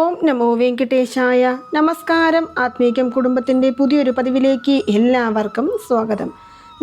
ഓം നമോ വെങ്കിട്ടേശായ. നമസ്കാരം. ആത്മീകം കുടുംബത്തിന്റെ പുതിയൊരു പതിവിലേക്ക് എല്ലാവർക്കും സ്വാഗതം.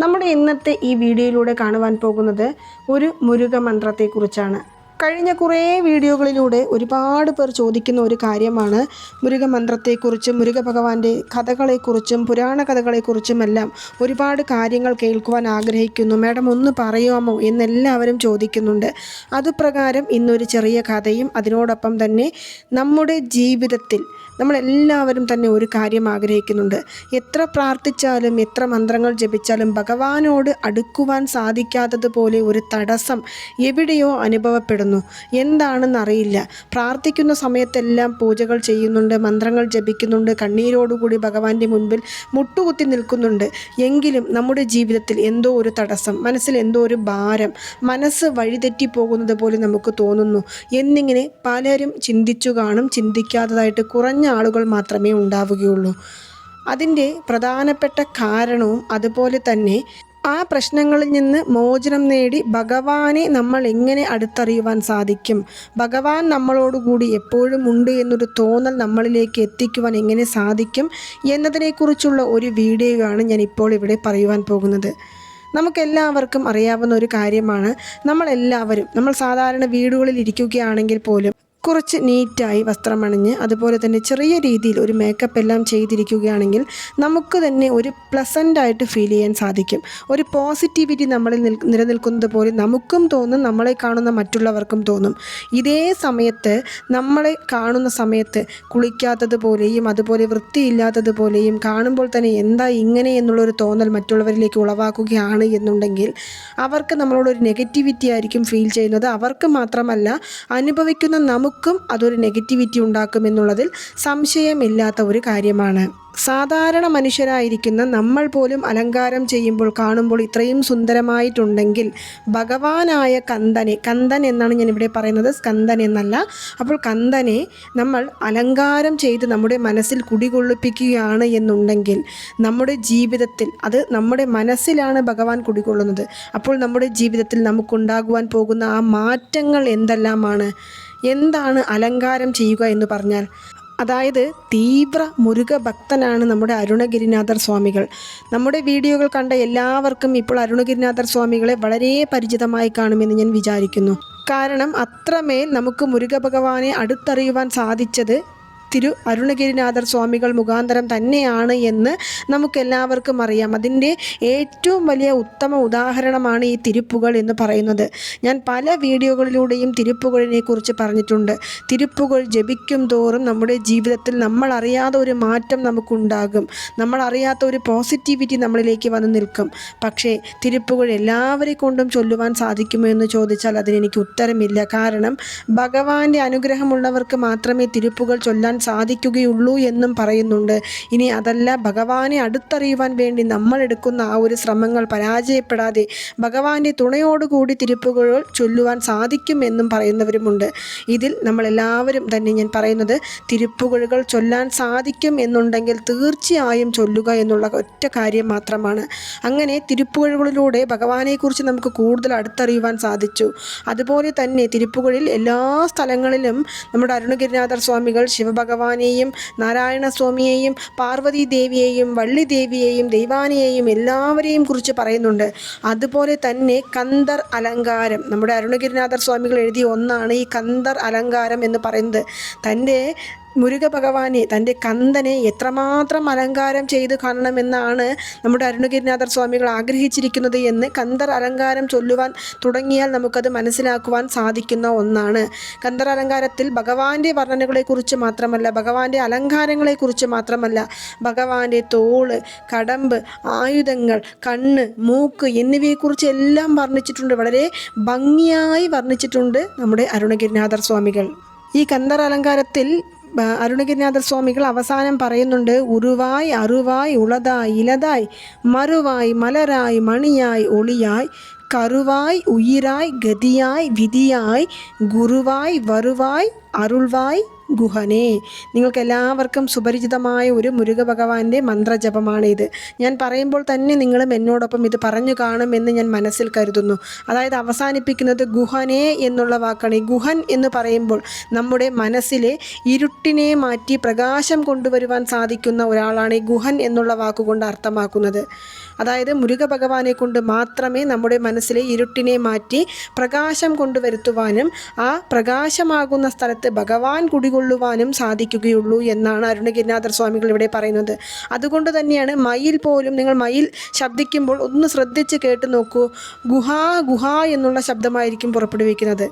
നമ്മുടെ ഇന്നത്തെ ഈ വീഡിയോയിലൂടെ കാണുവാൻ പോകുന്നത് ഒരു മുരുക മന്ത്രത്തെക്കുറിച്ചാണ് കഴിഞ്ഞ കുറേ വീഡിയോകളിലൂടെ ഒരുപാട് പേർ ചോദിക്കുന്ന ഒരു കാര്യമാണ്. മുരുകമന്ത്രത്തെക്കുറിച്ചും മുരുകഭഗവാന്റെ മുരുക ഭഗവാന്റെ കഥകളെക്കുറിച്ചും പുരാണ കഥകളെക്കുറിച്ചും എല്ലാം ഒരുപാട് കാര്യങ്ങൾ കേൾക്കുവാൻ ആഗ്രഹിക്കുന്നു. മാഡം ഒന്ന് പറയാമോ? എന്നെല്ലാവരും ചോദിക്കുന്നുണ്ട്. അതുപ്രകാരം ഇന്നൊരു ചെറിയ കഥയും അതിനോടൊപ്പം തന്നെ നമ്മുടെ ജീവിതത്തിൽ നമ്മളെല്ലാവരും തന്നെ ഒരു കാര്യം ആഗ്രഹിക്കുന്നുണ്ട്. എത്ര പ്രാർത്ഥിച്ചാലും എത്ര മന്ത്രങ്ങൾ ജപിച്ചാലും ഭഗവാനോട് അടുക്കുവാൻ സാധിക്കാത്തതുപോലെ ഒരു തടസ്സം എവിടെയോ അനുഭവപ്പെടുന്നു. എന്താണെന്നറിയില്ല. പ്രാർത്ഥിക്കുന്ന സമയത്തെല്ലാം പൂജകൾ ചെയ്യുന്നുണ്ട് മന്ത്രങ്ങൾ ജപിക്കുന്നുണ്ട് കണ്ണീരോടുകൂടി ഭഗവാന്റെ മുൻപിൽ മുട്ടുകുത്തി നിൽക്കുന്നുണ്ട്. എങ്കിലും നമ്മുടെ ജീവിതത്തിൽ എന്തോ ഒരു തടസ്സം മനസ്സിൽ എന്തോ ഒരു ഭാരം മനസ്സ് വഴിതെറ്റി പോകുന്നത് പോലെ നമുക്ക് തോന്നുന്നു. എന്നിങ്ങനെ പലരും ചിന്തിച്ചു കാണും ചിന്തിക്കാത്തതായിട്ട് കുറഞ്ഞ ആളുകൾ മാത്രമേ ഉണ്ടാവുകയുള്ളൂ. അതിന്റെ പ്രധാനപ്പെട്ട കാരണവും അതുപോലെ തന്നെ ആ പ്രശ്നങ്ങളിൽ നിന്ന് മോചനം നേടി ഭഗവാനെ നമ്മൾ എങ്ങനെ അടുത്തറിയുവാൻ സാധിക്കും? ഭഗവാൻ നമ്മളോടുകൂടി എപ്പോഴും ഉണ്ട് എന്നൊരു തോന്നൽ നമ്മളിലേക്ക് എത്തിക്കുവാൻ എങ്ങനെ സാധിക്കും എന്നതിനെക്കുറിച്ചുള്ള ഒരു വീഡിയോയാണ് ഞാൻ ഇപ്പോൾ ഇവിടെ പറയുവാൻ പോകുന്നത്. നമുക്കെല്ലാവർക്കും അറിയാവുന്ന ഒരു കാര്യമാണ്. നമ്മളെല്ലാവരും നമ്മൾ സാധാരണ വീടുകളിൽ ഇരിക്കുകയാണെങ്കിൽ പോലും കുറച്ച് നീറ്റായി വസ്ത്രമണിഞ്ഞ് അതുപോലെ തന്നെ ചെറിയ രീതിയിൽ ഒരു മേക്കപ്പ് എല്ലാം ചെയ്തിരിക്കുകയാണെങ്കിൽ നമുക്ക് തന്നെ ഒരു പ്ലസന്റായിട്ട് ഫീൽ ചെയ്യാൻ സാധിക്കും. ഒരു പോസിറ്റിവിറ്റി നമ്മളിൽ നിൽ നിലനിൽക്കുന്നത് പോലെ നമുക്കും തോന്നും നമ്മളെ കാണുന്ന മറ്റുള്ളവർക്കും തോന്നും. ഇതേ സമയത്ത് നമ്മളെ കാണുന്ന സമയത്ത് കുളിക്കാത്തതുപോലെയും അതുപോലെ വൃത്തിയില്ലാത്തതുപോലെയും കാണുമ്പോൾ തന്നെ എന്താ ഇങ്ങനെ എന്നുള്ളൊരു തോന്നൽ മറ്റുള്ളവരിലേക്ക് ഉളവാക്കുകയാണ് എന്നുണ്ടെങ്കിൽ അവർക്ക് നമ്മളോടൊരു നെഗറ്റിവിറ്റി ആയിരിക്കും ഫീൽ ചെയ്യുന്നത്. അവർക്ക് മാത്രമല്ല അനുഭവിക്കുന്ന നമുക്കും അതൊരു നെഗറ്റിവിറ്റി ഉണ്ടാക്കുമെന്നുള്ളതിൽ സംശയമില്ലാത്ത ഒരു കാര്യമാണ്. സാധാരണ മനുഷ്യരായിരിക്കുന്ന നമ്മൾ പോലും അലങ്കാരം ചെയ്യുമ്പോൾ കാണുമ്പോൾ ഇത്രയും സുന്ദരമായിട്ടുണ്ടെങ്കിൽ ഭഗവാനായ കന്ദനെ കന്ദൻ എന്നാണ് ഞാൻ ഇവിടെ പറയുന്നത് സ്കന്ദൻ എന്നല്ല. അപ്പോൾ കന്ദനെ നമ്മൾ അലങ്കാരം ചെയ്ത് നമ്മുടെ മനസ്സിൽ കുടികൊള്ളിപ്പിക്കുകയാണ് എന്നുണ്ടെങ്കിൽ നമ്മുടെ ജീവിതത്തിൽ അത് നമ്മുടെ മനസ്സിലാണ് ഭഗവാൻ കുടികൊള്ളുന്നത്. അപ്പോൾ നമ്മുടെ ജീവിതത്തിൽ നമുക്കുണ്ടാകുവാൻ പോകുന്ന ആ മാറ്റങ്ങൾ എന്തെല്ലാമാണ്? എന്താണ് അലങ്കാരം ചെയ്യുക എന്ന് പറഞ്ഞാൽ അതായത് തീവ്ര മുരുക ഭക്തനാണ് നമ്മുടെ അരുണഗിരിനാഥർ സ്വാമികൾ. നമ്മുടെ വീഡിയോകൾ കണ്ട എല്ലാവർക്കും ഇപ്പോൾ അരുണഗിരിനാഥർ സ്വാമികളെ വളരെ പരിചിതമായി കാണുമെന്ന് ഞാൻ വിചാരിക്കുന്നു. കാരണം അത്രമേൽ നമുക്ക് മുരുക ഭഗവാനെ അടുത്തറിയുവാൻ സാധിച്ചത് തിരു അരുണഗിരിനാഥർ സ്വാമികൾ മുഖാന്തരം തന്നെയാണ് എന്ന് നമുക്കെല്ലാവർക്കും അറിയാം. അതിന്റെ ഏറ്റവും വലിയ ഉത്തമ ഉദാഹരണമാണ് ഈ തിരുപ്പുകൾ എന്ന് പറയുന്നത്. ഞാൻ പല വീഡിയോകളിലൂടെയും തിരുപ്പുകളിനെ കുറിച്ച് പറഞ്ഞിട്ടുണ്ട്. തിരുപ്പുകൾ ജപിക്കും തോറും നമ്മുടെ ജീവിതത്തിൽ നമ്മൾ അറിയാതെ ഒരു മാറ്റം നമുക്കുണ്ടാകും. നമ്മൾ അറിയാത്ത ഒരു പോസിറ്റിവിറ്റി നമ്മളിലേക്ക് വന്ന് നിൽക്കും. പക്ഷേ തിരുപ്പുകൾ എല്ലാവരെ കൊണ്ടും ചൊല്ലുവാൻ സാധിക്കുമോ എന്ന് ചോദിച്ചാൽ അതിനെനിക്ക് ഉത്തരമില്ല. കാരണം ഭഗവാന്റെ അനുഗ്രഹമുള്ളവർക്ക് മാത്രമേ തിരുപ്പുകൾ ചൊല്ലാൻ സാധിക്കുകയുള്ളൂ എന്നും പറയുന്നുണ്ട്. ഇനി അതല്ല ഭഗവാനെ അടുത്തറിയുവാൻ വേണ്ടി നമ്മൾ എടുക്കുന്ന ആ ഒരു ശ്രമങ്ങൾ പരാജയപ്പെടാതെ ഭഗവാന്റെ തുണയോടുകൂടി തിരുപ്പുകൾ ചൊല്ലുവാൻ സാധിക്കും എന്നും പറയുന്നവരുമുണ്ട്. ഇതിൽ നമ്മളെല്ലാവരും തന്നെ ഞാൻ പറയുന്നത് തിരുപ്പുകഴുകൾ ചൊല്ലാൻ സാധിക്കും എന്നുണ്ടെങ്കിൽ തീർച്ചയായും ചൊല്ലുക എന്നുള്ള ഒറ്റ കാര്യം മാത്രമാണ്. അങ്ങനെ തിരുപ്പുകഴുകളിലൂടെ ഭഗവാനെക്കുറിച്ച് നമുക്ക് കൂടുതൽ അടുത്തറിയുവാൻ സാധിച്ചു. അതുപോലെ തന്നെ തിരുപ്പുകളിൽ എല്ലാ സ്ഥലങ്ങളിലും നമ്മുടെ അരുണഗിരിനാഥർ സ്വാമികൾ ശിവഭഗവാനെയും നാരായണസ്വാമിയെയും പാർവതി ദേവിയെയും വള്ളി ദേവിയെയും ദൈവാനെയെയും എല്ലാവരെയും കുറിച്ച് പറയുന്നുണ്ട്. അതുപോലെ തന്നെ കന്ദർ അലങ്കാരം. നമ്മുടെ അരുണഗിരിനാഥർ സ്വാമികൾ എഴുതിയ ഒന്നാണ് ഈ കന്ദർ അലങ്കാരം എന്ന് പറയുന്നത്. തന്റെ മുരുക ഭഗവാനെ തന്റെ കന്ദനെ എത്രമാത്രം അലങ്കാരം ചെയ്ത് കാണണമെന്നാണ് നമ്മുടെ അരുണഗിരിനാഥർ സ്വാമികൾ ആഗ്രഹിച്ചിരിക്കുന്നത് എന്ന് കന്ദർ അലങ്കാരം ചൊല്ലുവാൻ തുടങ്ങിയാൽ നമുക്കത് മനസ്സിലാക്കുവാൻ സാധിക്കുന്ന ഒന്നാണ്. കന്ദർ അലങ്കാരത്തിൽ ഭഗവാന്റെ വർണനകളെക്കുറിച്ച് മാത്രമല്ല ഭഗവാന്റെ അലങ്കാരങ്ങളെക്കുറിച്ച് മാത്രമല്ല ഭഗവാന്റെ തോൾ കടമ്പ് ആയുധങ്ങൾ കണ്ണ് മൂക്ക് എന്നിവയെക്കുറിച്ച് എല്ലാം വർണിച്ചിട്ടുണ്ട്. വളരെ ഭംഗിയായി വർണിച്ചിട്ടുണ്ട് നമ്മുടെ അരുണഗിരിനാഥർ സ്വാമികൾ. ഈ കന്ദർ അലങ്കാരത്തിൽ ബ- അരുണഗിരിനാഥർ സ്വാമികൾ അവസാനം പറയുന്നുണ്ട് ഉരുവായി അറുവായി ഉളതായി ഇലതായി മറുവായി മലരായി മണിയായി ഒളിയായി കറുവായി ഉയിരായി ഗതിയായി വിധിയായി ഗുരുവായി വരുവായി അരുൾവായി ഗുഹനേ നിങ്ങൾക്ക് എല്ലാവർക്കും സുപരിചിതമായ ഒരു മുരുക ഭഗവാന്റെ മന്ത്രജപമാണ് ഇത് ഞാൻ പറയുമ്പോൾ തന്നെ നിങ്ങളും എന്നോടൊപ്പം ഇത് പറഞ്ഞു കാണുമെന്ന് ഞാൻ മനസ്സിൽ കരുതുന്നു. അതായത് അവസാനിപ്പിക്കുന്നത് ഗുഹനേ എന്നുള്ള വാക്കാണ്. ഈ ഗുഹൻ എന്ന് പറയുമ്പോൾ നമ്മുടെ മനസ്സിലെ ഇരുട്ടിനെ മാറ്റി പ്രകാശം കൊണ്ടുവരുവാൻ സാധിക്കുന്ന ഒരാളാണ് ഈ ഗുഹൻ എന്നുള്ള വാക്കുകൊണ്ട് അർത്ഥമാക്കുന്നത്. അതായത് മുരുക ഭഗവാനെ കൊണ്ട് മാത്രമേ നമ്മുടെ മനസ്സിലെ ഇരുട്ടിനെ മാറ്റി പ്രകാശം കൊണ്ടുവരുത്തുവാനും ആ പ്രകാശമാകുന്ന സ്ഥലത്ത് ഭഗവാൻ കുടികൊള്ളുവാനും സാധിക്കുകയുള്ളൂ എന്നാണ് അരുണഗിരിനാഥർ സ്വാമികൾ ഇവിടെ പറയുന്നത്. അതുകൊണ്ട് തന്നെയാണ് മയിൽ പോലും നിങ്ങൾ മയിൽ ശബ്ദിക്കുമ്പോൾ ഒന്ന് ശ്രദ്ധിച്ച് കേട്ട് നോക്കൂ. ഗുഹാ ഗുഹ എന്നുള്ള ശബ്ദമായിരിക്കും പുറപ്പെടുവിക്കുന്നത്.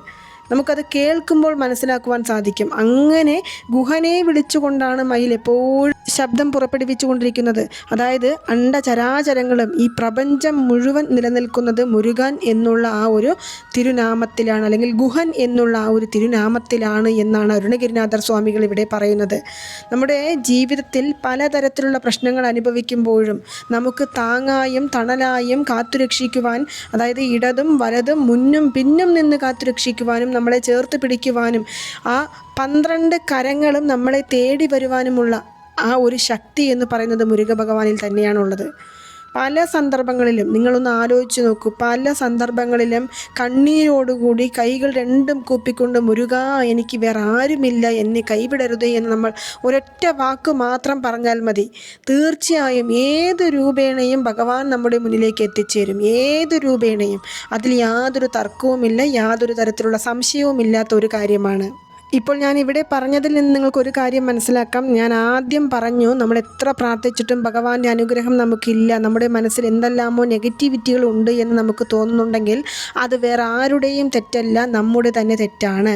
നമുക്കത് കേൾക്കുമ്പോൾ മനസ്സിലാക്കുവാൻ സാധിക്കും. അങ്ങനെ ഗുഹനെ വിളിച്ചുകൊണ്ടാണ് മയിൽ എപ്പോഴും ശബ്ദം പുറപ്പെടുവിച്ചുകൊണ്ടിരിക്കുന്നത്. അതായത് അണ്ടചരാചരങ്ങളും ഈ പ്രപഞ്ചം മുഴുവൻ നിലനിൽക്കുന്നത് മുരുകൻ എന്നുള്ള ആ ഒരു തിരുനാമത്തിലാണ് അല്ലെങ്കിൽ ഗുഹൻ എന്നുള്ള ആ ഒരു തിരുനാമത്തിലാണ് എന്നാണ് അരുണഗിരിനാഥർ സ്വാമികൾ ഇവിടെ പറയുന്നത്. നമ്മുടെ ജീവിതത്തിൽ പലതരത്തിലുള്ള പ്രശ്നങ്ങൾ അനുഭവിക്കുമ്പോഴും നമുക്ക് താങ്ങായും തണലായും കാത്തുരക്ഷിക്കുവാൻ അതായത് ഇടതും വലതും മുന്നും പിന്നും നിന്ന് കാത്തുരക്ഷിക്കുവാനും നമ്മളെ ചേർത്ത് പിടിക്കുവാനും ആ പന്ത്രണ്ട് കരങ്ങളും നമ്മളെ തേടി വരുവാനുമുള്ള ആ ഒരു ശക്തി എന്ന് പറയുന്നത് മുരുക ഭഗവാനിൽ തന്നെയാണുള്ളത്. പല സന്ദർഭങ്ങളിലും നിങ്ങളൊന്ന് ആലോചിച്ച് നോക്കൂ. പല സന്ദർഭങ്ങളിലും കണ്ണീരോടുകൂടി കൈകൾ രണ്ടും കൂപ്പിക്കൊണ്ട് മുരുക എനിക്ക് വേറെ ആരുമില്ല എന്നെ കൈവിടരുത് എന്ന് നമ്മൾ ഒരൊറ്റ വാക്ക് മാത്രം പറഞ്ഞാൽ മതി. തീർച്ചയായും ഏത് രൂപേണയും ഭഗവാൻ നമ്മുടെ മുന്നിലേക്ക് എത്തിച്ചേരും. ഏത് രൂപേണയും. അതിൽ യാതൊരു തർക്കവുമില്ല യാതൊരു തരത്തിലുള്ള സംശയവും ഇല്ലാത്ത ഒരു കാര്യമാണ്. ഇപ്പോൾ ഞാൻ ഇവിടെ പറഞ്ഞതിൽ നിന്ന് നിങ്ങൾക്ക് ഒരു കാര്യം മനസ്സിലാക്കാം. ഞാൻ ആദ്യം പറഞ്ഞു നമ്മൾ എത്ര പ്രാർത്ഥിച്ചിട്ടും ഭഗവാന്റെ അനുഗ്രഹം നമുക്കില്ല. നമ്മുടെ മനസ്സിൽ എന്തെല്ലാമോ നെഗറ്റിവിറ്റികൾ ഉണ്ട് എന്ന് നമുക്ക് തോന്നുന്നുണ്ടെങ്കിൽ അത് വേറെ ആരുടെയും തെറ്റല്ല നമ്മുടെ തന്നെ തെറ്റാണ്.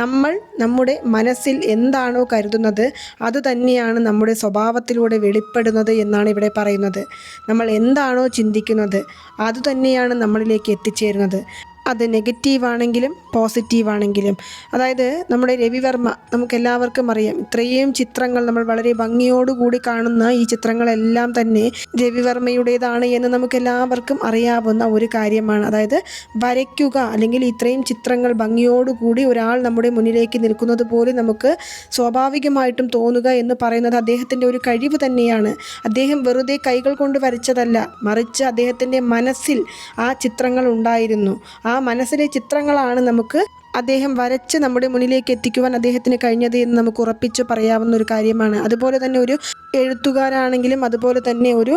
നമ്മൾ നമ്മുടെ മനസ്സിൽ എന്താണോ കരുതുന്നത് അത് തന്നെയാണ് നമ്മുടെ സ്വഭാവത്തിലൂടെ വെളിപ്പെടുന്നത് എന്നാണ് ഇവിടെ പറയുന്നത്. നമ്മൾ എന്താണോ ചിന്തിക്കുന്നത് അതുതന്നെയാണ് നമ്മളിലേക്ക് എത്തിച്ചേരുന്നത്. അത് നെഗറ്റീവ് ആണെങ്കിലും പോസിറ്റീവ് ആണെങ്കിലും അതായത് നമ്മുടെ രവിവർമ്മ നമുക്കെല്ലാവർക്കും അറിയാം. ഇത്രയും ചിത്രങ്ങൾ നമ്മൾ വളരെ ഭംഗിയോടുകൂടി കാണുന്ന ഈ ചിത്രങ്ങളെല്ലാം തന്നെ രവിവർമ്മയുടേതാണ് എന്ന് നമുക്കെല്ലാവർക്കും അറിയാവുന്ന ഒരു കാര്യമാണ്. അതായത് വരയ്ക്കുക അല്ലെങ്കിൽ ഇത്രയും ചിത്രങ്ങൾ ഭംഗിയോടുകൂടി ഒരാൾ നമ്മുടെ മുന്നിലേക്ക് നിൽക്കുന്നത് പോലെ നമുക്ക് സ്വാഭാവികമായിട്ടും തോന്നുക എന്ന് പറയുന്നത് അദ്ദേഹത്തിന്റെ ഒരു കഴിവ് തന്നെയാണ്. അദ്ദേഹം വെറുതെ കൈകൾ കൊണ്ട് വരച്ചതല്ല മറിച്ച് അദ്ദേഹത്തിന്റെ മനസ്സിൽ ആ ചിത്രങ്ങൾ ഉണ്ടായിരുന്നു. ആ മനസ്സിലെ ചിത്രങ്ങളാണ് നമുക്ക് അദ്ദേഹം വരച്ച് നമ്മുടെ മുന്നിലേക്ക് എത്തിക്കുവാൻ അദ്ദേഹത്തിന് കഴിഞ്ഞത് എന്ന് നമുക്ക് ഉറപ്പിച്ച് പറയാവുന്ന ഒരു കാര്യമാണ്. അതുപോലെ തന്നെ ഒരു എഴുത്തുകാരാണെങ്കിലും അതുപോലെ തന്നെ ഒരു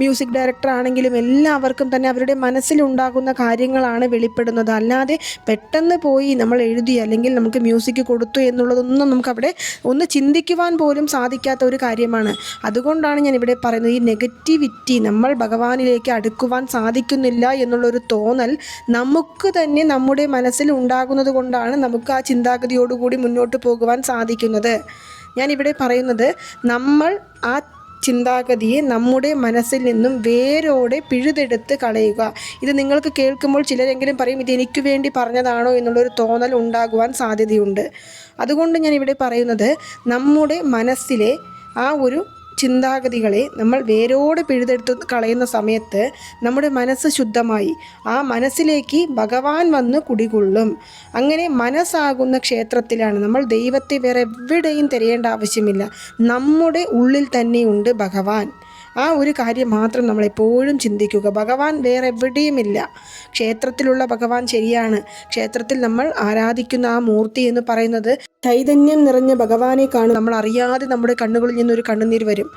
മ്യൂസിക് ഡയറക്ടർ ആണെങ്കിലും എല്ലാവർക്കും തന്നെ അവരുടെ മനസ്സിലുണ്ടാകുന്ന കാര്യങ്ങളാണ് വെളിപ്പെടുന്നത്. അല്ലാതെ പെട്ടെന്ന് പോയി നമ്മൾ എഴുതി അല്ലെങ്കിൽ നമുക്ക് മ്യൂസിക് കൊടുത്തു എന്നുള്ളതൊന്നും നമുക്ക് അവിടെ ഒന്ന് ചിന്തിക്കുവാൻ പോലും സാധിക്കാത്ത ഒരു കാര്യമാണ്. അതുകൊണ്ടാണ് ഞാൻ ഇവിടെ പറയുന്നത് ഈ നെഗറ്റിവിറ്റി നമ്മൾ ഭഗവാനിലേക്ക് അടുക്കുവാൻ സാധിക്കുന്നില്ല എന്നുള്ളൊരു തോന്നൽ നമുക്ക് തന്നെ നമ്മുടെ മനസ്സിൽ ഉണ്ടാകുന്നത് കൊണ്ടാണ് നമുക്ക് ആ ചിന്താഗതിയോടുകൂടി മുന്നോട്ട് പോകുവാൻ സാധിക്കുന്നത്. ഞാനിവിടെ പറയുന്നത് നമ്മൾ ആ ചിന്താഗതിയെ നമ്മുടെ മനസ്സിൽ നിന്നും വേരോടെ പിഴുതെടുത്ത് കളയുക. ഇത് നിങ്ങൾക്ക് കേൾക്കുമ്പോൾ ചിലരെങ്കിലും പറയും ഇത് എനിക്ക് വേണ്ടി പറഞ്ഞതാണോ? എന്നുള്ളൊരു തോന്നൽ ഉണ്ടാകുവാൻ സാധ്യതയുണ്ട്. അതുകൊണ്ട് ഞാൻ ഇവിടെ പറയുന്നത് നമ്മുടെ മനസ്സിലെ ആ ഒരു ചിന്താഗതികളെ നമ്മൾ വേരോട് പിഴുതെടുത്ത് കളയുന്ന സമയത്ത് നമ്മുടെ മനസ്സ് ശുദ്ധമായി. ആ മനസ്സിലേക്ക് ഭഗവാൻ വന്ന് കുടികൊള്ളും. അങ്ങനെ മനസ്സാകുന്ന ക്ഷേത്രത്തിലാണ് നമ്മൾ ദൈവത്തെ വേറെ എവിടെയും തിരയേണ്ട ആവശ്യമില്ല. നമ്മുടെ ഉള്ളിൽ തന്നെയുണ്ട് ഭഗവാൻ. ആ ഒരു കാര്യം മാത്രം നമ്മൾ എപ്പോഴും ചിന്തിക്കുക. ഭഗവാൻ വേറെ എവിടെയുമില്ല. ക്ഷേത്രത്തിലുള്ള ഭഗവാൻ ശരിയാണ്. ക്ഷേത്രത്തിൽ നമ്മൾ ആരാധിക്കുന്ന ആ മൂർത്തി എന്ന് പറയുന്നത് ചൈതന്യം നിറഞ്ഞ ഭഗവാനെ കാണും. നമ്മൾ അറിയാതെ നമ്മുടെ കണ്ണുകളിൽ നിന്നൊരു കണ്ണുനീർ വരും.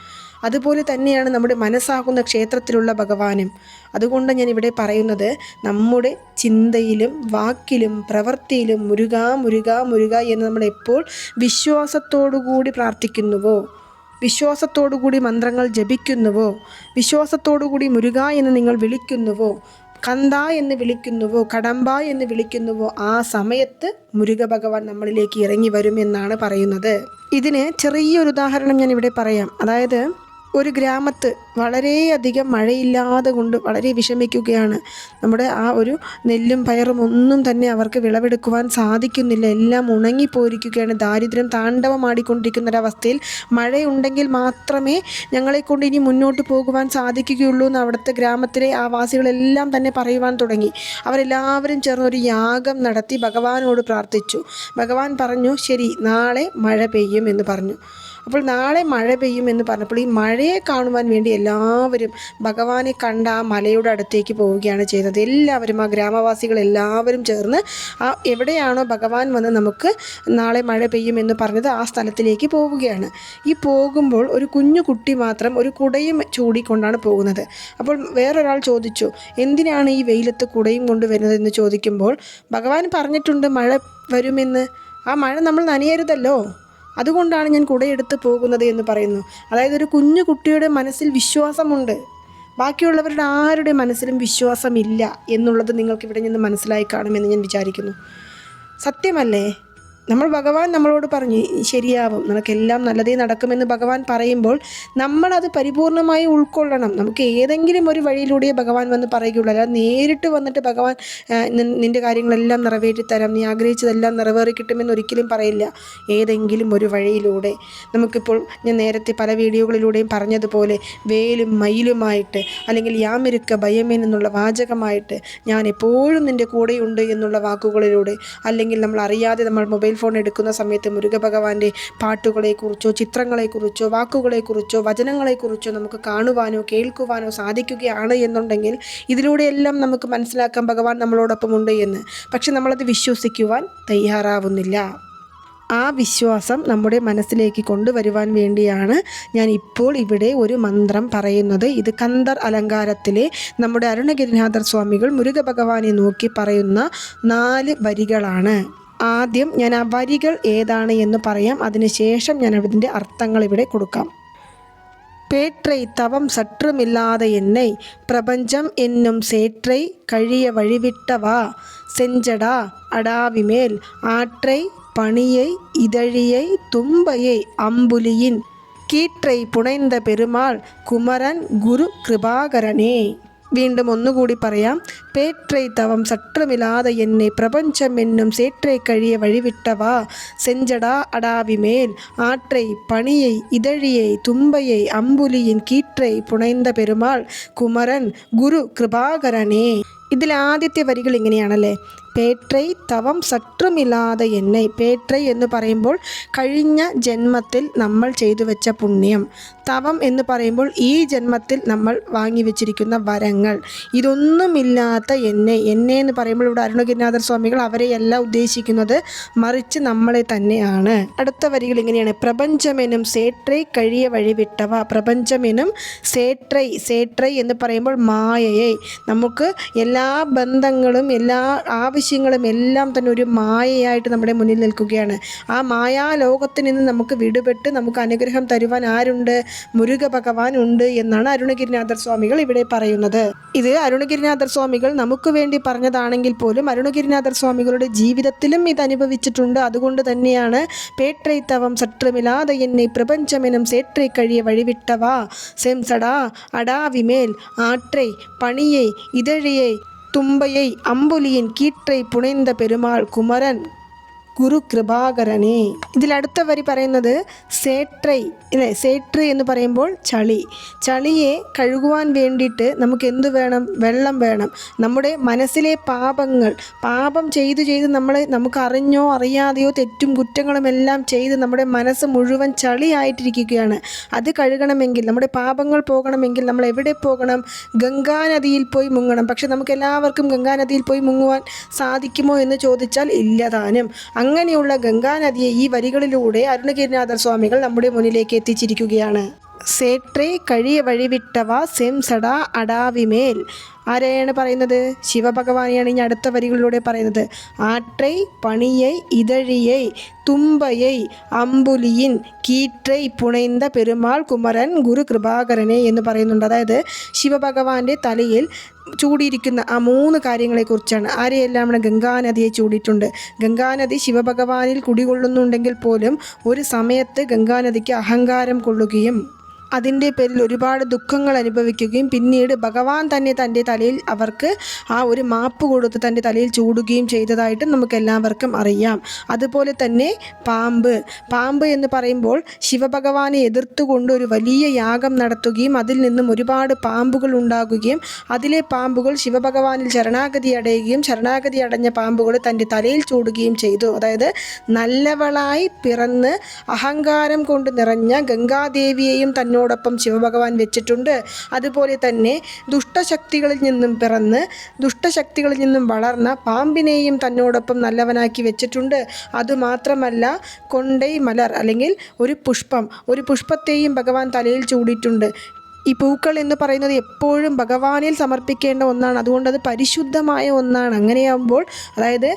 അതുപോലെ തന്നെയാണ് നമ്മുടെ മനസ്സാകുന്ന ക്ഷേത്രത്തിലുള്ള ഭഗവാനും. അതുകൊണ്ട് ഞാൻ ഇവിടെ പറയുന്നത് നമ്മുടെ ചിന്തയിലും വാക്കിലും പ്രവൃത്തിയിലും മുരുക മുരുക മുരുക എന്ന് നമ്മൾ എപ്പോൾ വിശ്വാസത്തോടുകൂടി പ്രാർത്ഥിക്കുന്നുവോ? വിശ്വാസത്തോടുകൂടി മന്ത്രങ്ങൾ ജപിക്കുന്നുവോ? വിശ്വാസത്തോടുകൂടി മുരുക എന്ന് നിങ്ങൾ വിളിക്കുന്നുവോ? കന്ത എന്ന് വിളിക്കുന്നുവോ? കടമ്പ എന്ന് വിളിക്കുന്നുവോ? ആ സമയത്ത് മുരുക ഭഗവാൻ നമ്മളിലേക്ക് ഇറങ്ങി വരും എന്നാണ് പറയുന്നത്. ഇതിന് ചെറിയൊരു ഉദാഹരണം ഞാൻ ഇവിടെ പറയാം. അതായത് ഒരു ഗ്രാമത്ത് വളരെയധികം മഴയില്ലാതെ കൊണ്ട് വളരെ വിഷമിക്കുകയാണ്. നമ്മുടെ ആ ഒരു നെല്ലും പയറും ഒന്നും തന്നെ അവർക്ക് വിളവെടുക്കുവാൻ സാധിക്കുന്നില്ല. എല്ലാം ഉണങ്ങിപ്പോയിരിക്കുകയാണ്. ദാരിദ്ര്യം താണ്ഡവമാടിക്കൊണ്ടിരിക്കുന്ന ഒരവസ്ഥയിൽ മഴയുണ്ടെങ്കിൽ മാത്രമേ ഞങ്ങളെക്കൊണ്ട് ഇനി മുന്നോട്ട് പോകുവാൻ സാധിക്കുകയുള്ളൂ എന്ന് അവിടുത്തെ ഗ്രാമത്തിലെ ആവാസികളെല്ലാം തന്നെ പറയുവാൻ തുടങ്ങി. അവരെല്ലാവരും ചേർന്ന് ഒരു യാഗം നടത്തി ഭഗവാനോട് പ്രാർത്ഥിച്ചു. ഭഗവാൻ പറഞ്ഞു ശരി നാളെ മഴ പെയ്യും എന്ന് പറഞ്ഞു. അപ്പോൾ നാളെ മഴ പെയ്യും എന്ന് പറഞ്ഞപ്പോൾ ഈ മഴയെ കാണുവാൻ വേണ്ടി എല്ലാവരും ഭഗവാനെ കണ്ട ആ മലയുടെ അടുത്തേക്ക് പോവുകയാണ് ചെയ്തത്. എല്ലാവരും ആ ഗ്രാമവാസികൾ എല്ലാവരും ചേർന്ന് ആ എവിടെയാണോ ഭഗവാൻ വന്ന് നമുക്ക് നാളെ മഴ പെയ്യും എന്ന് പറഞ്ഞത് ആ സ്ഥലത്തിലേക്ക് പോവുകയാണ്. ഈ പോകുമ്പോൾ ഒരു കുഞ്ഞു കുട്ടി മാത്രം ഒരു കുടയും ചൂടിക്കൊണ്ടാണ് പോകുന്നത്. അപ്പോൾ വേറൊരാൾ ചോദിച്ചു എന്തിനാണ് ഈ വെയിലത്ത് കുടയും കൊണ്ടുവരുന്നത് എന്ന് ചോദിക്കുമ്പോൾ ഭഗവാൻ പറഞ്ഞിട്ടുണ്ട് മഴ വരുമെന്ന്. ആ മഴ നമ്മൾ നനയരുതല്ലോ. അതുകൊണ്ടാണ് ഞാൻ കുടയെടുത്ത് പോകുന്നത് എന്ന് പറയുന്നു. അതായത് ഒരു കുഞ്ഞു കുട്ടിയുടെ മനസ്സിൽ വിശ്വാസമുണ്ട്. ബാക്കിയുള്ളവരുടെ ആരുടെ മനസ്സിലും വിശ്വാസമില്ല എന്നുള്ളത് നിങ്ങൾക്കിവിടെ നിന്ന് മനസ്സിലായി കാണുമെന്ന് ഞാൻ വിചാരിക്കുന്നു. സത്യമല്ലേ? നമ്മൾ ഭഗവാൻ നമ്മളോട് പറഞ്ഞു ശരിയാവും നിനക്കെല്ലാം നല്ലതേ നടക്കുമെന്ന് ഭഗവാൻ പറയുമ്പോൾ നമ്മളത് പരിപൂർണമായി ഉൾക്കൊള്ളണം. നമുക്ക് ഏതെങ്കിലും ഒരു വഴിയിലൂടെ ഭഗവാൻ വന്ന് പറയുകയുള്ളൂ. അല്ലാതെ നേരിട്ട് വന്നിട്ട് ഭഗവാൻ നിന്റെ കാര്യങ്ങളെല്ലാം നിറവേറ്റി തരാം നീ ആഗ്രഹിച്ചതെല്ലാം നിറവേറി കിട്ടുമെന്ന് ഒരിക്കലും പറയില്ല. ഏതെങ്കിലും ഒരു വഴിയിലൂടെ നമുക്കിപ്പോൾ ഞാൻ നേരത്തെ പല വീഡിയോകളിലൂടെയും പറഞ്ഞതുപോലെ വേലും മയിലുമായിട്ട് അല്ലെങ്കിൽ യാമിരുക്ക ഭയമേൻ എന്നുള്ള വാചകമായിട്ട് ഞാൻ എപ്പോഴും നിന്റെ കൂടെയുണ്ട് എന്നുള്ള വാക്കുകളിലൂടെ അല്ലെങ്കിൽ നമ്മൾ അറിയാതെ നമ്മൾ മൊബൈൽ ഫോൺ എടുക്കുന്ന സമയത്ത് മുരുക ഭഗവാന്റെ പാട്ടുകളെക്കുറിച്ചോ ചിത്രങ്ങളെക്കുറിച്ചോ വാക്കുകളെക്കുറിച്ചോ വചനങ്ങളെക്കുറിച്ചോ നമുക്ക് കാണുവാനോ കേൾക്കുവാനോ സാധിക്കുകയാണ് എന്നുണ്ടെങ്കിൽ ഇതിലൂടെയെല്ലാം നമുക്ക് മനസ്സിലാക്കാം ഭഗവാൻ നമ്മളോടൊപ്പം ഉണ്ട് എന്ന്. പക്ഷെ നമ്മളത് വിശ്വസിക്കുവാൻ തയ്യാറാവുന്നില്ല. ആ വിശ്വാസം നമ്മുടെ മനസ്സിലേക്ക് കൊണ്ടുവരുവാൻ വേണ്ടിയാണ് ഞാൻ ഇപ്പോൾ ഇവിടെ ഒരു മന്ത്രം പറയുന്നത്. ഇത് കന്ദർ അലങ്കാരത്തിലെ നമ്മുടെ അരുണഗിരിനാഥർ സ്വാമികൾ മുരുകഭഗവാനെ നോക്കി പറയുന്ന നാല് വരികളാണ്. ആദ്യം ഞാൻ ആ വരികൾ ഏതാണ് എന്ന് പറയാം അതിനുശേഷം ഞാൻ അതിൻ്റെ അർത്ഥങ്ങൾ ഇവിടെ കൊടുക്കാം பேற்றை தவம் சற்றுமில்லாத என்னை பிரபஞ்சம் என்னும் சேற்றை கழிய வழிவிட்டவா செஞ்சடா அடாவிமேல் ஆற்றை பணியை இதழியை தும்பையை அம்புலியின் கீற்றை புனைந்த பெருமாள் குமரன் குரு கிருபாகரனே വീണ്ടും ഒന്നുകൂടി പറയാം പേട്രൈ തവം സത്രമില്ലാതെ എന്നെ പ്രപഞ്ചം എന്നും സേട്രൈ കഴിയ വഴിവിട്ടവാ செஞ்சடா அடாவிமேல் ஆற்றை பணியை இதழியை தும்பையை அம்புலியின் கீற்றை புனைந்த பெருமாள் കുമരൻ ഗുരു കൃപാകരനേ ഇതിൽ ആദ്യത്തെ വരികൾ ഇങ്ങനെയാണല്ലേ പേട്രൈ തവം സത്രുമില്ലാതെ എന്നെ. പേട്രൈ എന്ന് പറയുമ്പോൾ കഴിഞ്ഞ ജന്മത്തിൽ നമ്മൾ ചെയ്തു വെച്ച പുണ്യം. തവം എന്ന് പറയുമ്പോൾ ഈ ജന്മത്തിൽ നമ്മൾ വാങ്ങി വെച്ചിരിക്കുന്ന വരങ്ങൾ. ഇതൊന്നുമില്ലാത്ത എന്നെ. എന്നെ എന്ന് പറയുമ്പോൾ ഇവിടെ അരുണഗിരിനാഥർ സ്വാമികൾ അവരെയല്ല ഉദ്ദേശിക്കുന്നത് മറിച്ച് നമ്മളെ തന്നെയാണ്. അടുത്ത വരികൾ ഇങ്ങനെയാണ്. പ്രപഞ്ചമെനും സേട്രൈ കഴിയ വഴിവിട്ടവ പ്രപഞ്ചമെനും സേട്രൈ സേട്രൈ എന്ന് പറയുമ്പോൾ മായയെ. നമുക്ക് എല്ലാ ബന്ധങ്ങളും എല്ലാ ആവശ്യങ്ങളും എല്ലാം തന്നെ ഒരു മായയായിട്ട് നമ്മുടെ മുന്നിൽ നിൽക്കുകയാണ്. ആ മായാ ലോകത്തിൽ നിന്ന് നമുക്ക് വിടുപെട്ട് നമുക്ക് അനുഗ്രഹം തരുവാൻ ആരുണ്ട്? മുരുക ഭഗവാൻ ഉണ്ട് എന്നാണ് അരുണഗിരിനാഥർ സ്വാമികൾ ഇവിടെ പറയുന്നത്. ഇത് അരുണഗിരിനാഥർ സ്വാമികൾ നമുക്ക് വേണ്ടി പറഞ്ഞതാണെങ്കിൽ പോലും അരുണഗിരിനാഥർ സ്വാമികളുടെ ജീവിതത്തിലും ഇത് അനുഭവിച്ചിട്ടുണ്ട്. അതുകൊണ്ട് തന്നെയാണ് പേട്രൈത്തവം തവം സற்றுമില്ലാതെ എന്നെ പ്രപഞ്ചമെനും സേട്രൈ കഴിയ വഴിവിട്ടവാ. സെംസടാ അടാവിമേൽ ആട്രൈ പണിയെ ഇതഴിയെ തുമ്പയെ അമ്പുലിയൻ കീട്രൈ പുണൈந்த പെരുമാൾ കുമരൻ ഗുരു കൃപാകരനെ. ഇതിലടുത്ത വരി പറയുന്നത് സേട്രൈ. അല്ലേ സേട്രൈ എന്ന് പറയുമ്പോൾ ചളി. ചളിയെ കഴുകുവാൻ വേണ്ടിയിട്ട് നമുക്ക് എന്ത് വേണം? വെള്ളം വേണം. നമ്മുടെ മനസ്സിലെ പാപങ്ങൾ പാപം ചെയ്തു ചെയ്ത് നമ്മൾ നമുക്ക് അറിഞ്ഞോ അറിയാതെയോ തെറ്റും കുറ്റങ്ങളും എല്ലാം ചെയ്ത് നമ്മുടെ മനസ്സ് മുഴുവൻ ചളിയായിട്ടിരിക്കുകയാണ് അത് കഴുകണമെങ്കിൽ നമ്മുടെ പാപങ്ങൾ പോകണമെങ്കിൽ നമ്മൾ എവിടെ പോകണം? ഗംഗാനദിയിൽ പോയി മുങ്ങണം. പക്ഷെ നമുക്ക് എല്ലാവർക്കും ഗംഗാനദിയിൽ പോയി മുങ്ങുവാൻ സാധിക്കുമോ എന്ന് ചോദിച്ചാൽ ഇല്ലതാനും അങ്ങനെയുള്ള ഗംഗാനദിയെ ഈ വരികളിലൂടെ അരുണഗിരിനാഥർ സ്വാമികൾ നമ്മുടെ മുന്നിലേക്ക് എത്തിച്ചിരിക്കുകയാണ്. സേട്രേ കഴിയ വഴിവിട്ടവ സെം സടാ അടാവിമേൽ. ആരെയാണ് പറയുന്നത്? ശിവഭഗവാനെയാണ് ഇനി അടുത്ത വരികളിലൂടെ പറയുന്നത്. ആട്ടൈ പണിയൈ ഇതഴിയൈ തുമ്പയൈ അമ്പുലിയിൻ കീറ്റൈ പുണൈന്ത പെരുമാൾ കുമരൻ ഗുരു കൃപാകരനെ എന്ന് പറയുന്നുണ്ട്. അതായത് ശിവഭഗവാന്റെ തലയിൽ ചൂടിയിരിക്കുന്ന ആ മൂന്ന് കാര്യങ്ങളെക്കുറിച്ചാണ്. ആരെയെല്ലാം നമ്മുടെ ഗംഗാനദിയെ ചൂടിയിട്ടുണ്ട്? ഗംഗാനദി ശിവഭഗവാനിൽ കുടികൊള്ളുന്നുണ്ടെങ്കിൽ പോലും ഒരു സമയത്ത് ഗംഗാനദിക്ക് അഹങ്കാരം കൊള്ളുകയും അതിന്റെ പേരിൽ ഒരുപാട് ദുഃഖങ്ങൾ അനുഭവിക്കുകയും പിന്നീട് ഭഗവാൻ തന്നെ തന്റെ തലയിൽ അവർക്ക് ആ ഒരു മാപ്പ് കൊടുത്ത് തന്റെ തലയിൽ ചൂടുകയും ചെയ്തതായിട്ട് നമുക്ക് എല്ലാവർക്കും അറിയാം. അതുപോലെ തന്നെ പാമ്പ്. പാമ്പ് എന്ന് പറയുമ്പോൾ ശിവഭഗവാനെ എതിർത്തുകൊണ്ട് ഒരു വലിയ യാഗം നടത്തുകയും അതിൽ നിന്നും ഒരുപാട് പാമ്പുകൾ ഉണ്ടാകുകയും അതിലെ പാമ്പുകൾ ശിവഭഗവാനിൽ ശരണാഗതി അടയുകയും ശരണാഗതി അടഞ്ഞ പാമ്പുകൾ തന്റെ തലയിൽ ചൂടുകയും ചെയ്തു. അതായത് നല്ലവളായി പിറന്ന് അഹങ്കാരം കൊണ്ട് നിറഞ്ഞ ഗംഗാദേവിയെയും തന്നോടൊപ്പം ശിവഭഗവാൻ വെച്ചിട്ടുണ്ട്. അതുപോലെ തന്നെ ദുഷ്ടശക്തികളിൽ നിന്നും പിറന്ന് ദുഷ്ടശക്തികളിൽ നിന്നും വളർന്ന പാമ്പിനെയും തന്നോടൊപ്പം നല്ലവനാക്കി വെച്ചിട്ടുണ്ട്. അതുമാത്രമല്ല കൊണ്ടൈ മലർ അല്ലെങ്കിൽ ഒരു പുഷ്പം ഒരു പുഷ്പത്തെയും ഭഗവാൻ തലയിൽ ചൂടിയിട്ടുണ്ട്. ഈ പൂക്കൾ എന്ന് പറയുന്നത് എപ്പോഴും ഭഗവാനിൽ സമർപ്പിക്കേണ്ട ഒന്നാണ്. അതുകൊണ്ട് അത് പരിശുദ്ധമായ ഒന്നാണ്. അങ്ങനെയാകുമ്പോൾ അതായത്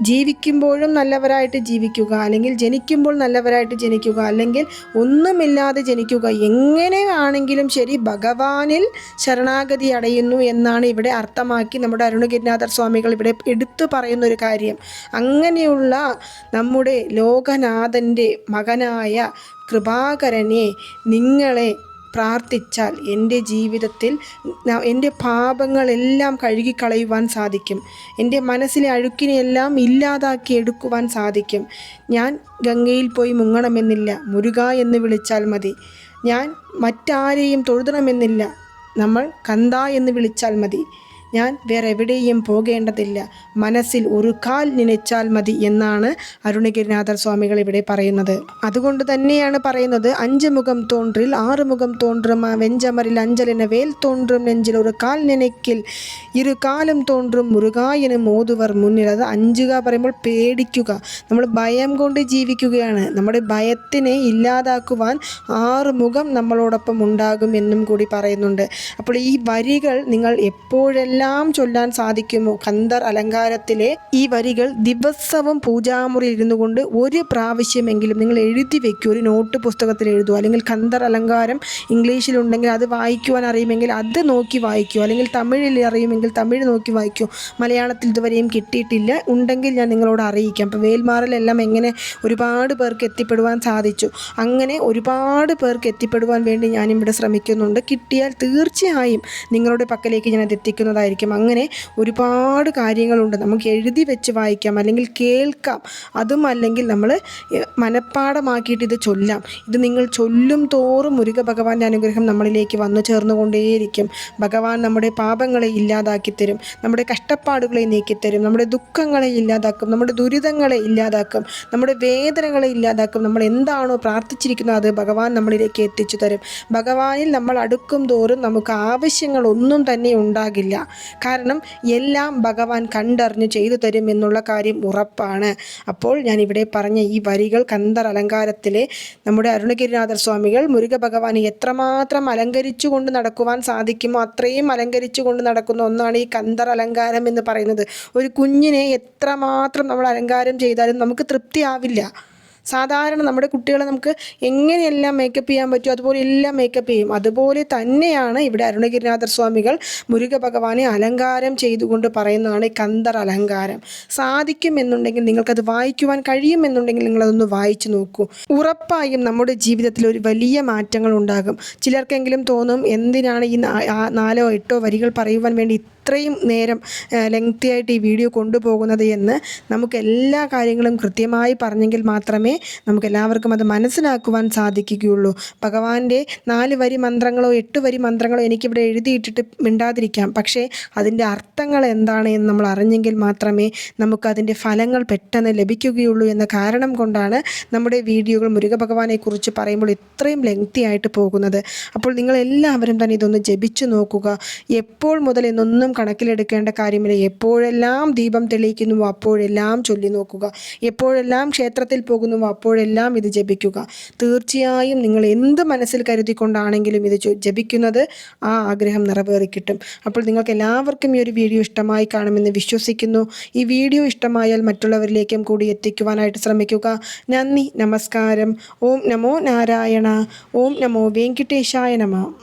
ജീവിക്കുമ്പോഴും നല്ലവരായിട്ട് ജീവിക്കുക അല്ലെങ്കിൽ ജനിക്കുമ്പോൾ നല്ലവരായിട്ട് ജനിക്കുക അല്ലെങ്കിൽ ഒന്നുമില്ലാതെ ജനിക്കുക എങ്ങനെയാണെങ്കിലും ശരി ഭഗവാനിൽ ശരണാഗതി അടയുന്നു എന്നാണ് ഇവിടെ അർത്ഥമാക്കി നമ്മുടെ അരുണഗിരിനാഥർ സ്വാമികൾ ഇവിടെ എടുത്തു പറയുന്ന ഒരു കാര്യം. അങ്ങനെയുള്ള നമ്മുടെ ലോകനാഥന്റെ മകനായ കൃപാകരനെ നിങ്ങളെ പ്രാർത്ഥിച്ചാൽ എന്റെ ജീവിതത്തിൽ എന്റെ പാപങ്ങളെല്ലാം കഴുകിക്കളയുവാൻ സാധിക്കും. എന്റെ മനസ്സിലെ അഴുക്കിനെയെല്ലാം ഇല്ലാതാക്കി എടുക്കുവാൻ സാധിക്കും. ഞാൻ ഗംഗയിൽ പോയി മുങ്ങണമെന്നില്ല. മുരുക എന്ന് വിളിച്ചാൽ മതി. ഞാൻ മറ്റാരെയും തൊഴുതണമെന്നില്ല. നമ്മൾ കന്ത എന്ന് വിളിച്ചാൽ മതി. ഞാൻ വേറെ എവിടെയും പോകേണ്ടതില്ല. മനസ്സിൽ ഒരു കാൽ നനച്ചാൽ മതി എന്നാണ് അരുണഗിരിനാഥ സ്വാമികൾ ഇവിടെ പറയുന്നത്. അതുകൊണ്ട് തന്നെയാണ് പറയുന്നത് അഞ്ച് മുഖം തോണ്ടിൽ ആറ് മുഖം തോன்றுം വെഞ്ചമറിൽ അഞ്ചലിന് വേൽ തോണ്ടും നെഞ്ചിൽ ഒരു കാൽ നനയ്ക്കിൽ ഇരു കാലം തോണ്ടും മുരുകായനും മോതുവർ മുന്നിൽ. അത് അഞ്ചുക പറയുമ്പോൾ പേടിക്കുക. നമ്മൾ ഭയം കൊണ്ട് ജീവിക്കുകയാണ്. നമ്മുടെ ഭയത്തിനെ ഇല്ലാതാക്കുവാൻ ആറ് മുഖം നമ്മളോടൊപ്പം ഉണ്ടാകും എന്നും കൂടി പറയുന്നുണ്ട്. അപ്പോൾ ഈ വരികൾ നിങ്ങൾ എപ്പോഴെല്ലാം എല്ലാം ചൊല്ലാൻ സാധിക്കുമോ? കന്ദർ അലങ്കാരത്തിലെ ഈ വരികൾ ദിവസവും പൂജാമുറി ഇരുന്നു കൊണ്ട് ഒരു പ്രാവശ്യമെങ്കിലും നിങ്ങൾ എഴുതി വെക്കൂ ഒരു നോട്ട് പുസ്തകത്തിൽ എഴുതുക അല്ലെങ്കിൽ കന്ദർ അലങ്കാരം ഇംഗ്ലീഷിലുണ്ടെങ്കിൽ അത് വായിക്കുവാൻ അറിയുമെങ്കിൽ അത് നോക്കി വായിക്കൂ അല്ലെങ്കിൽ തമിഴിൽ അറിയുമെങ്കിൽ തമിഴ് നോക്കി വായിക്കൂ മലയാളത്തിൽ ഇതുവരെയും കിട്ടിയിട്ടില്ല. ഉണ്ടെങ്കിൽ ഞാൻ നിങ്ങളോട് അറിയിക്കാം. അപ്പോൾ വേൽമാറിലെല്ലാം എങ്ങനെ ഒരുപാട് പേർക്ക് എത്തിപ്പെടുവാൻ സാധിച്ചു. അങ്ങനെ ഒരുപാട് പേർക്ക് എത്തിപ്പെടുവാൻ വേണ്ടി ഞാനിവിടെ ശ്രമിക്കുന്നുണ്ട്. കിട്ടിയാൽ തീർച്ചയായും നിങ്ങളുടെ പക്കലേക്ക് ഞാൻ അത് എത്തിക്കുന്നതായിരിക്കും. ആയിരിക്കും അങ്ങനെ ഒരുപാട് കാര്യങ്ങളുണ്ട്. നമുക്ക് എഴുതി വെച്ച് വായിക്കാം അല്ലെങ്കിൽ കേൾക്കാം. അതും അല്ലെങ്കിൽ നമ്മൾ മനഃപ്പാടമാക്കിയിട്ട് ഇത് ചൊല്ലാം. ഇത് നിങ്ങൾ ചൊല്ലും തോറും മുരുക ഭഗവാന്റെ അനുഗ്രഹം നമ്മളിലേക്ക് വന്നു ചേർന്നുകൊണ്ടേയിരിക്കും. ഭഗവാൻ നമ്മുടെ പാപങ്ങളെ ഇല്ലാതാക്കി തരും നമ്മുടെ കഷ്ടപ്പാടുകളെ നീക്കിത്തരും നമ്മുടെ ദുഃഖങ്ങളെ ഇല്ലാതാക്കും നമ്മുടെ ദുരിതങ്ങളെ ഇല്ലാതാക്കും നമ്മുടെ വേദനകളെ ഇല്ലാതാക്കും. നമ്മൾ എന്താണോ പ്രാർത്ഥിച്ചിരിക്കുന്നത് അത് ഭഗവാൻ നമ്മളിലേക്ക് എത്തിച്ചു തരും. ഭഗവാനിൽ നമ്മൾ അടുക്കും തോറും നമുക്ക് ആവശ്യങ്ങളൊന്നും തന്നെ ഉണ്ടാകില്ല. കാരണം എല്ലാം ഭഗവാൻ കണ്ടറിഞ്ഞ് ചെയ്തു തരും എന്നുള്ള കാര്യം ഉറപ്പാണ്. അപ്പോൾ ഞാൻ ഇവിടെ പറഞ്ഞ ഈ വരികൾ കന്തർ അലങ്കാരത്തിലെ നമ്മുടെ അരുണഗിരിനാഥർ സ്വാമികൾ മുരുക ഭഗവാനെ എത്രമാത്രം അലങ്കരിച്ചു കൊണ്ട് നടക്കുവാൻ സാധിക്കുമോ അത്രയും അലങ്കരിച്ചു കൊണ്ട് നടക്കുന്ന ഒന്നാണ് ഈ കന്തർ അലങ്കാരം എന്ന് പറയുന്നത്. ഒരു കുഞ്ഞിനെ എത്രമാത്രം നമ്മൾ അലങ്കാരം ചെയ്താലും നമുക്ക് തൃപ്തിയാവില്ല. സാധാരണ നമ്മുടെ കുട്ടികളെ നമുക്ക് എങ്ങനെയെല്ലാം മേക്കപ്പ് ചെയ്യാൻ പറ്റുമോ അതുപോലെ എല്ലാം മേക്കപ്പ് ചെയ്യും. അതുപോലെ തന്നെയാണ് ഇവിടെ അരുണഗിരിനാഥർ സ്വാമികൾ മുരുക ഭഗവാനെ അലങ്കാരം ചെയ്തുകൊണ്ട് പറയുന്നതാണ് കന്തർ അലങ്കാരം. സാധിക്കും എന്നുണ്ടെങ്കിൽ നിങ്ങൾക്കത് വായിക്കുവാൻ കഴിയുമെന്നുണ്ടെങ്കിൽ നിങ്ങളതൊന്ന് വായിച്ചു നോക്കൂ. ഉറപ്പായും നമ്മുടെ ജീവിതത്തിൽ ഒരു വലിയ മാറ്റങ്ങൾ ഉണ്ടാകും. ചിലർക്കെങ്കിലും തോന്നും എന്തിനാണ് ഈ നാലോ എട്ടോ വരികൾ പറയുവാൻ വേണ്ടി ഇത്രയും നേരം ലെങ്തി ആയിട്ട് ഈ വീഡിയോ കൊണ്ടുപോകുന്നത് എന്ന് നമുക്ക് എല്ലാ കാര്യങ്ങളും കൃത്യമായി പറഞ്ഞെങ്കിൽ മാത്രമേ നമുക്ക് എല്ലാവർക്കും അത് മനസ്സിലാക്കുവാൻ സാധിക്കുകയുള്ളൂ. ഭഗവാന്റെ നാല് വരി മന്ത്രങ്ങളോ എട്ട് വരി മന്ത്രങ്ങളോ എനിക്കിവിടെ എഴുതിയിട്ടിട്ട് മിണ്ടാതിരിക്കാം. പക്ഷേ അതിന്റെ അർത്ഥങ്ങൾ എന്താണ് എന്ന് നമ്മൾ അറിഞ്ഞെങ്കിൽ മാത്രമേ നമുക്ക് നമുക്കതിന്റെ ഫലങ്ങൾ പെട്ടെന്ന് ലഭിക്കുകയുള്ളൂ എന്ന കാരണം കൊണ്ടാണ് നമ്മുടെ വീഡിയോകൾ മുരുക ഭഗവാനെക്കുറിച്ച് പറയുമ്പോൾ ഇത്രയും ലെങ്തി ആയിട്ട് പോകുന്നത്. അപ്പോൾ നിങ്ങളെല്ലാവരും തന്നെ ഇതൊന്ന് ജപിച്ചു നോക്കുക. എപ്പോൾ മുതൽ എന്നൊന്നും കണക്കിലെടുക്കേണ്ട കാര്യമില്ല. എപ്പോഴെല്ലാം ദീപം തെളിയിക്കുന്നുവോ അപ്പോഴെല്ലാം ചൊല്ലി നോക്കുക. എപ്പോഴെല്ലാം ക്ഷേത്രത്തിൽ പോകുന്നുവോ അപ്പോഴെല്ലാം ഇത് ജപിക്കുക. തീർച്ചയായും നിങ്ങൾ എന്ത് മനസ്സിൽ കരുതിക്കൊണ്ടാണെങ്കിലും ഇത് ജപിക്കുന്നത് ആ ആഗ്രഹം നിറവേറി കിട്ടും. അപ്പോൾ നിങ്ങൾക്ക് എല്ലാവർക്കും ഈ ഒരു വീഡിയോ ഇഷ്ടമായി കാണുമെന്ന് വിശ്വസിക്കുന്നു. ഈ വീഡിയോ ഇഷ്ടമായാൽ മറ്റുള്ളവരിലേക്കും കൂടി എത്തിക്കുവാനായിട്ട് ശ്രമിക്കുക. നന്ദി നമസ്കാരം. ഓം നമോ നാരായണ. ഓം നമോ വെങ്കിട്ടേശായ നമ.